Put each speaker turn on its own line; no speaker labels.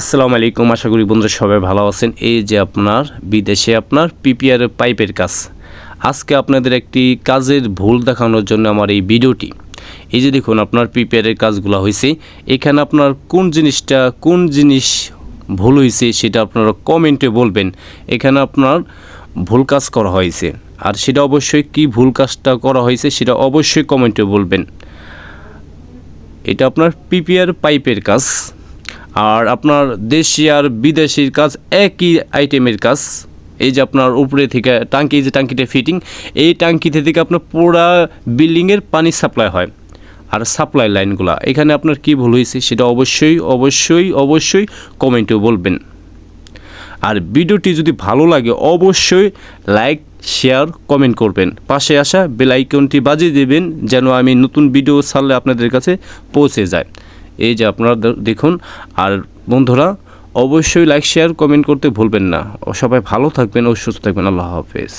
আসসালামু আলাইকুম, আশা করি বন্ধুরা সবাই ভালো আছেন। এই যে আপনার, বিদেশে আপনার পিপিআর পাইপের কাজ। আজকে আপনাদের একটি কাজের ভুল দেখানোর জন্য আমার এই ভিডিওটি। এই যে দেখুন, আপনার পিপিআরের কাজগুলো হয়েছে এখানে আপনার কোন জিনিসটা, কোন জিনিস ভুল হয়েছে সেটা আপনারা কমেন্টে বলবেন। এখানে আপনার ভুল কাজ করা হয়েছে আর সেটা অবশ্যই কি ভুল কাজটা করা হয়েছে সেটা অবশ্যই কমেন্টে বলবেন। এটা আপনার পিপিআর পাইপের কাজ। আর আপনার দেশি আর বিদেশির কাজ, একই আইটেমের কাজ। এই যে আপনার উপরে থেকে টাঙ্কি যে টাঙ্কিটা ফিটিং এই টাঙ্কিতে থেকে আপনার পুরা বিল্ডিংয়ের পানি সাপ্লাই হয়। আর সাপ্লাই লাইনগুলো এখানে আপনার কি ভুল হয়েছে সেটা অবশ্যই অবশ্যই অবশ্যই কমেন্টে বলবেন। আর ভিডিওটি যদি ভালো লাগে, অবশ্যই লাইক শেয়ার কমেন্ট করবেন। পাশে আসা বেল আইকনটি বাজিয়ে দেবেন, যেন আমি নতুন ভিডিও ছাড়লে আপনাদের কাছে পৌঁছে যায়। এই যে আপনারা দেখুন, আর বন্ধুরা, অবশ্যই লাইক শেয়ার কমেন্ট করতে ভুলবেন না। সবাই ভালো থাকবেন ও সুস্থ থাকবেন। আল্লাহ হাফেজ।